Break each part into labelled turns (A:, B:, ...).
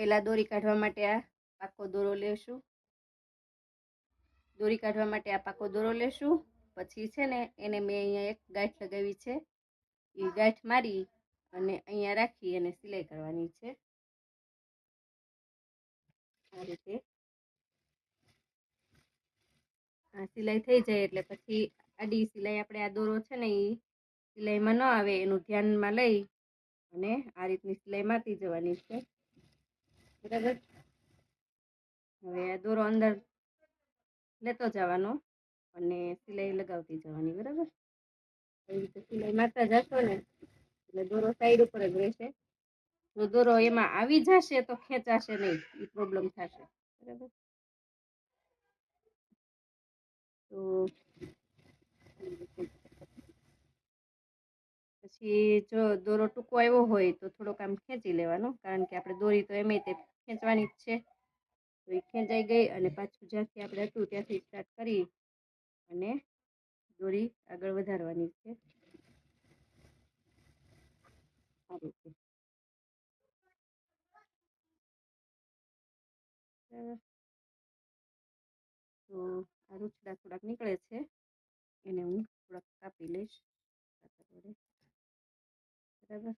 A: પહેલા દોરી કાઢવા માટે આ પાકો દોરો લેશું. દોરી કાઢવા માટે આ પાકો દોરો લેશું. પછી છે ને એને મેં અહીંયા એક ગાંઠ લગાવી છે. એ ગાંઠ મારી અને અહીંયા રાખી અને સિલાઈ કરવાની છે. આ રીતે. આ સિલાઈ થઈ જાય એટલે પછી આડી સિલાઈ આપણે આ દોરો છે ને એ સિલાઈમાં ન આવે એનું ધ્યાનમાં લઈ અને આ રીતની સિલાઈ માતી જવાની છે. બરાબર? હવે દોરો અંદર લેતો જવાનો અને સિલાઈ લગાવતી જવાની, બરાબર? એવી રીતે સિલાઈ મારતા જશો ને, એટલે દોરો સાઈડ ઉપર જ રહેશે. જો દોરો એમાં આવી જશે તો ખેંચાશે નહીં એ પ્રોબ્લેમ થશે, બરાબર તો પછી જો દોરો ટૂંકો આવ્યો હોય તો થોડોક આમ ખેંચી લેવાનો, કારણ કે આપણે દોરી તો એમ તે ખેંચવાની જ છે. તો એ ખેંચાઈ ગઈ અને પાછું જ્યાંથી આપણે હતું ત્યાંથી સ્ટાર્ટ કરી અને દોરી આગળ વધારવાની છે. આ રીતે. તો આ રૂચડા થોડાક નીકળે છે. એને હું થોડાક કાપી લઈશ. બરાબર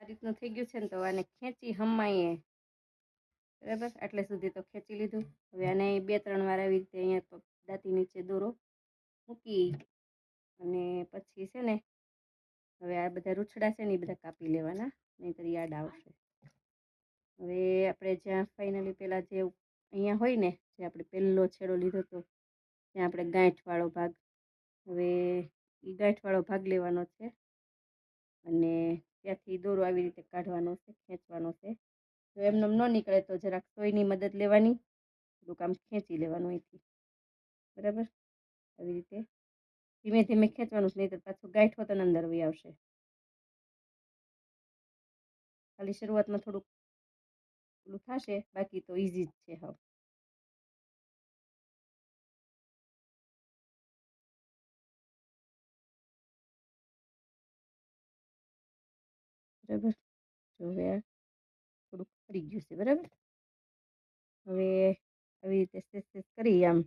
A: આ રીતનું થઈ ગયું છે ને તો આને ખેંચી હમાઈએ. બરાબર? આટલે સુધી તો ખેંચી લીધું. હવે આને બે ત્રણ વાર આવી રીતે અહીંયા દાંતી નીચે દોરો, મૂકી અને પછી છે ને, હવે આ બધા રૂછડા છે ને એ બધા કાપી લેવાના, નહીંતર યાદ આવશે. હવે આપણે જ્યાં ફાઇનલી પહેલાં જે અહીંયા હોય ને, જે આપણે પહેલો છેડો લીધો હતો ત્યાં આપણે ગાંઠવાળો ભાગ. હવે એ ગાંઠવાળો ભાગ લેવાનો છે અને ત્યાંથી દોરો આવી રીતે કાઢવાનો છે, ખેંચવાનો છે. જો એમને ન નીકળે તો જરાક સોયની મદદ લેવાની, થોડુંક આમ ખેંચી લેવાનું અહીંથી બરાબર? આવી રીતે. ધીમે ધીમે ખેંચવાનું છે નહીં પાછું ગાંઠો તો અંદર વહી આવશે. ખાલી શરૂઆતમાં થોડુંક પેલું થશે, બાકી તો ઇઝી જ છે હવે. બરાબર? જો હવે થોડુંક ફરી ગયું છે, બરાબર? હવે આવી રીતે સ્ટેસ સ્ટેસ કરી આમ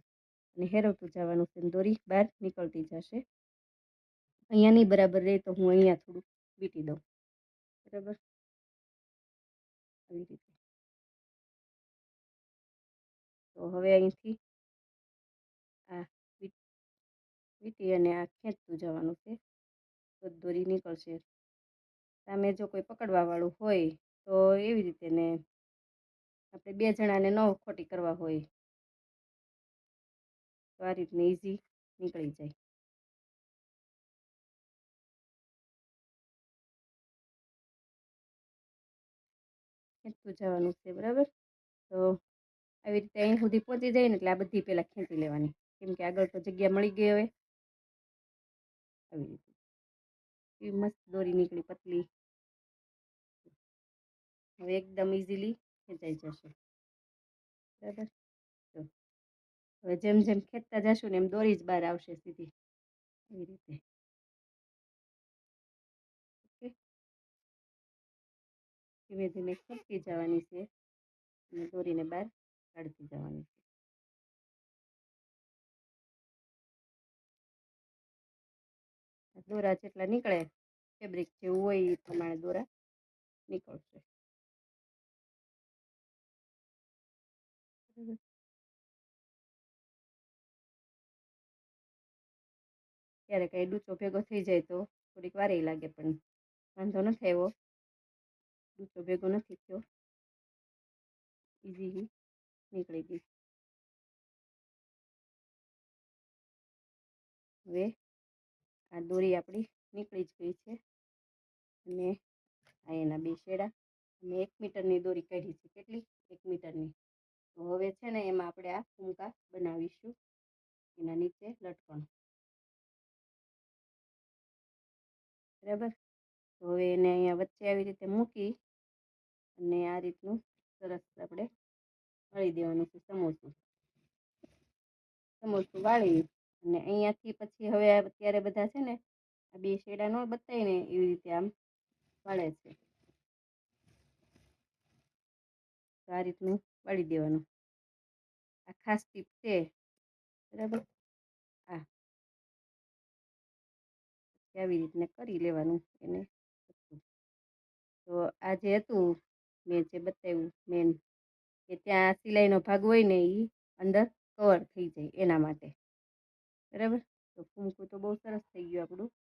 A: અને હેરવતું જવાનું છે દોરી બહાર નીકળતી જશે. અહીંયા નહીં બરાબર રહે તો હું અહીંયા થોડુંક વીટી દઉં, બરાબર? આવી રીતે. તો હવે અહીંથી આ વીટી અને આ ખેંચતું જવાનું છે. તો દોરી નીકળશે. સામે જો કોઈ પકડવાવાળું હોય તો એવી રીતે ને આપણે બે જણાને ન ખોટી કરવા હોય તો આ રીતની ઇઝી નીકળી જાય. ખેંચતું જવાનું છે, બરાબર? તો આવી રીતે અહીં સુધી પહોંચી જાય ને એટલે આ બધી પહેલાં ખેંચી લેવાની. કેમ કે આગળ તો જગ્યા મળી ગઈ હવે. આવી રીતે. એવી મસ્ત દોરી નીકળી, પતલી. હવે એકદમ ઇઝીલી ખેંચાઈ જશે. બરાબર? તો હવે જેમ જેમ ખેંચતા જશું ને એમ દોરી જ બહાર આવશે સીધી. એવી રીતે. ઓકે. ધીમે ધીમે ખેંચતી જવાની છે અને દોરીને બહાર કાઢતી જવાની છે. દોરા જેટલા નીકળે ફેબ્રિક જેવું હોય એ પ્રમાણે દોરા નીકળશે. ક્યારેક કંઈ ડૂચો ભેગો થઈ જાય તો થોડીક વાર લાગે પણ વાંધો નથી આવ્યો. ડૂચો ભેગો નથી થયો. ઇઝીલી નીકળી ગઈ. હવે આ દોરી આપણી નીકળી જ ગઈ છે. અને આ એના બે શેડા. અમે એક મીટરની દોરી કાઢી છે. કેટલી? એક મીટરની. આવે છે ને, એમાં આપણે આ ફૂમકા બનાવીશું. એના નીચે લટકણ. બરાબર? હવે એને અહીંયા વચ્ચે આવી રીતે મૂકી અને આ રીતનું સરસ આપણે વળી દેવાનું છે સમોસું. સમોસું વાળી અને અહીંયાથી પછી હવે અત્યારે બધા છે ને, આ બે શેડા નો બતાય એવી રીતે આમ વાળે છે. આ રીતનું વાળી દેવાનું. આ ખાસ ટીપ છે બરાબર આ આવી રીતને કરી લેવાનું એને તો આ જે હતું મેં જે બતાવ્યું મેન કે ત્યાં સિલાઈનો ભાગ હોય ને એ અંદર કવર થઈ જાય એના માટે બરાબર તો ફૂમકું તો બહુ સરસ થઈ ગયું આપણું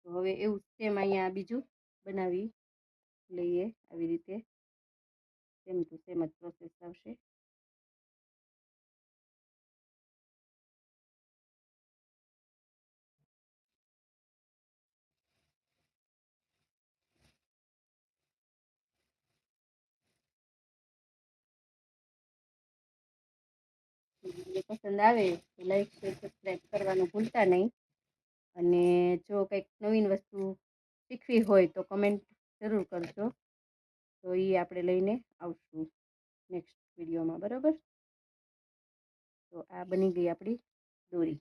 A: તો હવે એવું સેમ અહીંયા બીજું બનાવી લઈએ આવી રીતે સેમ ટુ સેમ જ પ્રોસેસ આવશે વીડિયો પસંદ આવે, તો લાઈક શેર સબસ્ક્રાઈબ કરવાનું ભૂલતા નહીં. અને જો કંઈક નવીન વસ્તુ શીખવી હોય તો કમેન્ટ જરૂર કરજો. તો એ આપણે લઈને આવશું નેક્સ્ટ વિડીયોમાં બરાબર? તો આ બની ગઈ આપણી દોરી.